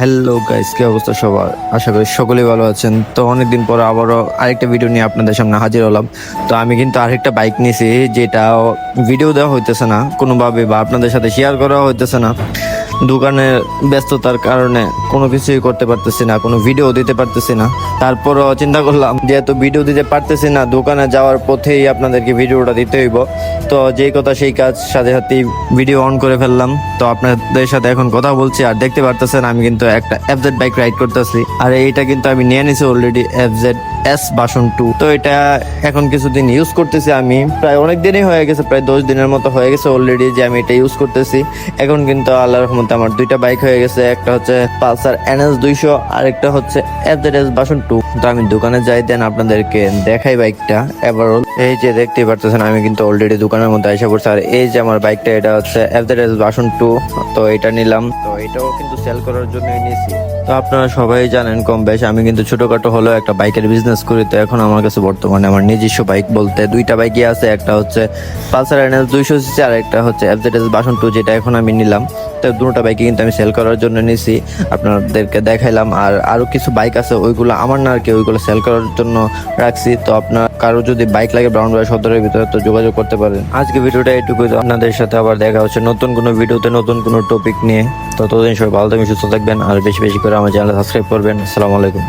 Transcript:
Hello guys কি অবস্থা সবার? আশা করি সকলেই ভালো আছেন। তো অনেকদিন পর আবারও আরেকটা ভিডিও নিয়ে আপনাদের সামনে হাজির হলাম। তো আমি কিন্তু আরেকটা বাইক নিয়েছি যেটা ভিডিও দেওয়া হইতেছে না, কোনোভাবে বা আপনাদের সাথে শেয়ার করা হইতেছে না। দোকানের ব্যস্ততার কারণে কোনো কিছুই করতে পারতেছি না, কোনো ভিডিও দিতে পারতেছি না। তারপরও চিন্তা করলাম যেহেতু ভিডিও দিতে পারতেছি না, দোকানে যাওয়ার পথেই আপনাদেরকে ভিডিওটা দিতে হইব। তো যেই কথা সেই কাজ সাথে সাথেই ভিডিও অন করে ফেললাম। তো আপনাদের সাথে এখন কথা বলছি, আর দেখতে পারতেছেন আমি কিন্তু একটা এফজেড বাইক রাইড করতেছি। আর এইটা কিন্তু আমি নিয়ে নিছি already FZ S version two তো এটা এখন কিছুদিন ইউজ করতেছি আমি। প্রায় অনেক দিনই হয়ে গেছে, প্রায় দশ দিনের মতো হয়ে গেছে অলরেডি যে আমি এটা ইউজ করতেছি। এখন কিন্তু আল্লাহ রহমতে আমার দুইটা বাইক হয়ে গেছে, একটা হচ্ছে পালসার এনএস দুইশো আর একটা হচ্ছে এফজেড এস বাসন টু তো আমি দোকানে যাই, দেন আপনাদেরকে দেখাই বাইকটা এবার এই যে দেখতেই পারতেছেন, আমি কিন্তু অলরেডি দোকানের মধ্যে এসে পড়ছি। আর এই যে আমার বাইকটা এটা হচ্ছে এস বাসন টু তো এটা নিলাম। তো এটাও কিন্তু সেল করার জন্যই নিয়েছি। তো আপনারা সবাই জানেন কম বেশ, আমি কিন্তু ছোটখাটো হলেও একটা বাইকের বিজনেস করি, তো এখন আমার কাছে বর্তমানে আমার নিজস্ব বাইক বলতে দুইটা বাইকই আছে, একটা হচ্ছে পালসার এনএস দুইশো সিসি আর একটা হচ্ছে এফজেড বাসন টু যেটা এখন আমি নিলাম। তো দুটো বাইকে কিন্তু আমি সেল করার জন্য নিছি। আপনাদেরকে দেখাইলাম। আর আরও কিছু বাইক আছে, ওইগুলো আমার না আর কি, ওইগুলো সেল করার জন্য রাখছি। তো আপনার কারও যদি বাইক লাগে ব্রাউন বাই সদরের ভিতরে, তো যোগাযোগ করতে পারেন। আজকে ভিডিওটা এটুকুই তো আপনাদের সাথে আবার দেখা হচ্ছে নতুন কোনো ভিডিওতে, নতুন কোনো টপিক নিয়ে। ততদিন সবাই ভালো থাকবেন, সুস্থ থাকবেন। আর বেশি বেশি করে আমার চ্যানেল সাবস্ক্রাইব করবেন। আসসালামু আলাইকুম।